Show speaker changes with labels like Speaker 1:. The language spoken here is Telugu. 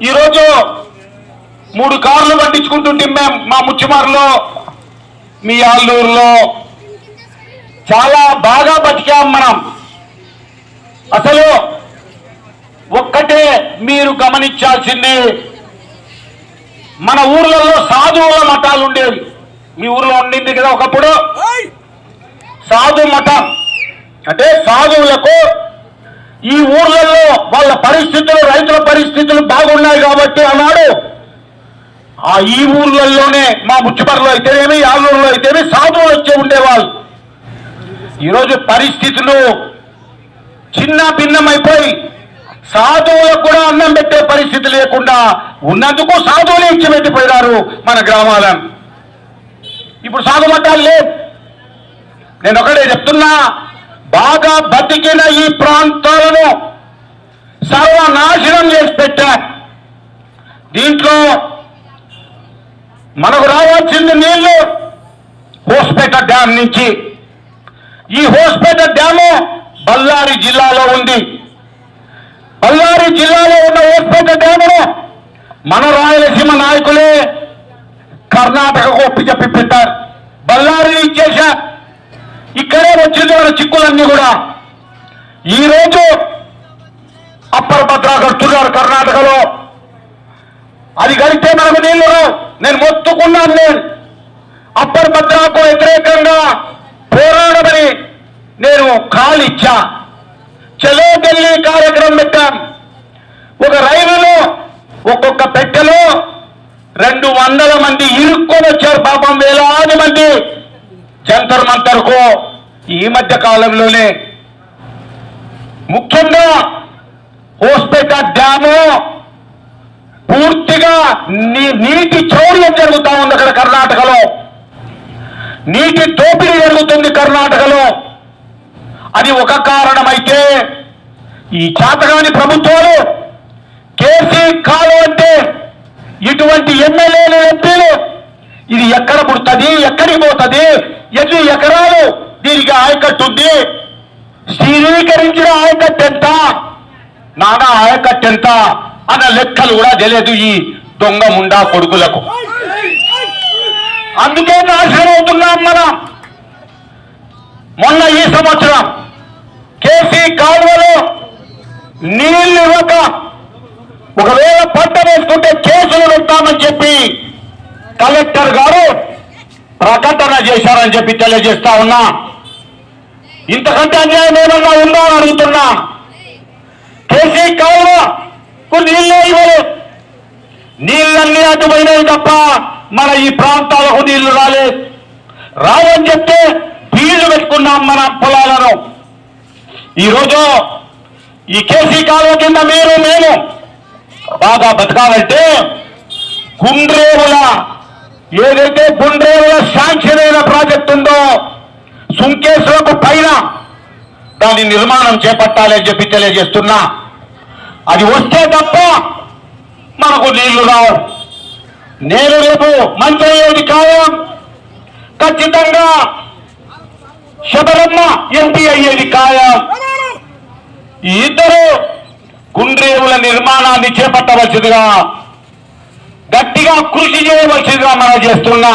Speaker 1: ఈరోజు మూడు కార్లు పట్టించుకుంటుంటే మేము మా ముచ్చిమారులో మీ ఆల్లూరులో చాలా బాగా బతికాం మనం. అసలు ఒక్కటే మీరు గమనించాల్సింది మన ఊర్లలో సాధువుల మఠాలు ఉండేవి. మీ ఊర్లో ఉండింది కదా ఒకప్పుడు? సాధు మఠం. అంటే సాధువులకు ఈ ఊర్లలో వాళ్ళ పరిస్థితులు రైతుల పరిస్థితులు బాగున్నాయి కాబట్టి అన్నాడు. ఆ ఈ ఊర్లలోనే మా ముచ్చిపర్లో అయితేనేమి ఆలూరులో అయితేనే సాధువులు వచ్చే ఉండేవాళ్ళు. ఈరోజు పరిస్థితులు చిన్న భిన్నమైపోయి సాధువులకు కూడా అన్నం పెట్టే పరిస్థితి లేకుండా ఉన్నందుకు సాధువులు ఇచ్చి పెట్టిపోయినారు మన గ్రామాలను. ఇప్పుడు సాధు మఠాలు లేవు. నేను ఒకటే చెప్తున్నా బాగా బతికిన ఈ ప్రాంతాలను సర్వనాశనం చేసి పెట్టారు దీంట్లో మనకు రావాల్సింది నీళ్ళు. హోస్పేట డ్యామ్ నుంచి. ఈ హోస్పేట డ్యాము బళ్ళారి జిల్లాలో ఉంది. బళ్ళారి జిల్లాలో ఉన్న హోస్పేట డ్యామును మన రాయలసీమ నాయకులే కర్ణాటకకు ఒప్పి చెప్పి పెట్టారు. బళ్ళారిని ఇచ్చేశారు. ఇక్కడే వచ్చింది మన చిక్కులన్నీ కూడా. ఈరోజు అప్పర్ భద్రా కర్ణాటకలో. అది కడితే మనకు నీళ్ళు నేను మొత్తుకున్నాను నేను. అప్పర్ భద్రాకు వ్యతిరేకంగా పోరాడమని నేను కాలు ఇచ్చా చలో ఢిల్లీ కార్యక్రమం పెట్టాం. ఒక రైలులో ఒక్కొక్క పెట్టెలో రెండు వందల మంది ఇరుక్కొని వచ్చారు. పాపం వేలాది మంది జంతర్ మంతర్కు ఈ మధ్య కాలంలోనే ముఖ్యంగా హోస్పేట డ్యాము పూర్తిగా నీటి చౌర్యం జరుగుతూ ఉంది అక్కడ కర్ణాటకలో. నీటి దోపిడీ జరుగుతుంది కర్ణాటకలో. అది ఒక కారణమైతే ఈ చేతగాని ప్రభుత్వాలు కేసీ కాలు అంటే ఇటువంటి ఎమ్మెల్యేలు ఎంపీలు ఇది ఎక్కడ పుడుతుంది ఎక్కడికి పోతుంది ఎన్ని ఎకరాలు దీనికి ఆయకట్టు ఉంది? స్థిరీకరించిన ఆయకట్టు ఎంత? నానా ఆయకట్టు ఎంత? అన్న లెక్కలు కూడా తెలియదు ఈ దొంగ ముండా కొడుకులకు. అందుకే నాశనం అవుతున్నాం మనం మొన్న ఈ సంవత్సరం కేసీ కాలువలో నీళ్ళు ఇవ్వక ఒకవేళ పంట వేసుకుంటే కేసులు పెడతామని చెప్పి కలెక్టర్ గారు ప్రకటన చేశారని చెప్పి తెలియజేస్తా ఉన్నా. ఇంతకంటే అన్యాయం ఏమన్నా ఉందా అని అడుగుతున్నా. కేసీ కాలువకు నీళ్ళే ఇవ్వలేదు. నీళ్ళన్నీ అడ్డుపోయినాయి తప్ప మన ఈ ప్రాంతాలకు నీళ్ళు రాలేదు. రావని చెప్తే బీళ్ళు పెట్టుకున్నాం మన పొలాలను. ఈరోజు ఈ కేసీ కాలువ కింద మీరు మేము బాగా బతకాలంటే గుండ్రేవుల ఏదైతే గుండ్రేవుల శాంక్షన్ అయిన ప్రాజెక్ట్ ఉందో సుంకేశ్వరకు పైన దాని నిర్మాణం చేపట్టాలి అని చెప్పి తెలియజేస్తున్నా. అది వస్తే తప్ప మనకు నీళ్ళు రావు. నేను రేపు మంత్రి అయ్యేది ఖాయం ఖచ్చితంగా శబరమ్మ ఎంపీ అయ్యేది ఖాయం ఈ ఇద్దరు గుండ్రేవుల నిర్మాణాన్ని చేపట్టవలసిందిగా గట్టిగా కృషి చేయవలసిందిగా మనం చేస్తున్నా.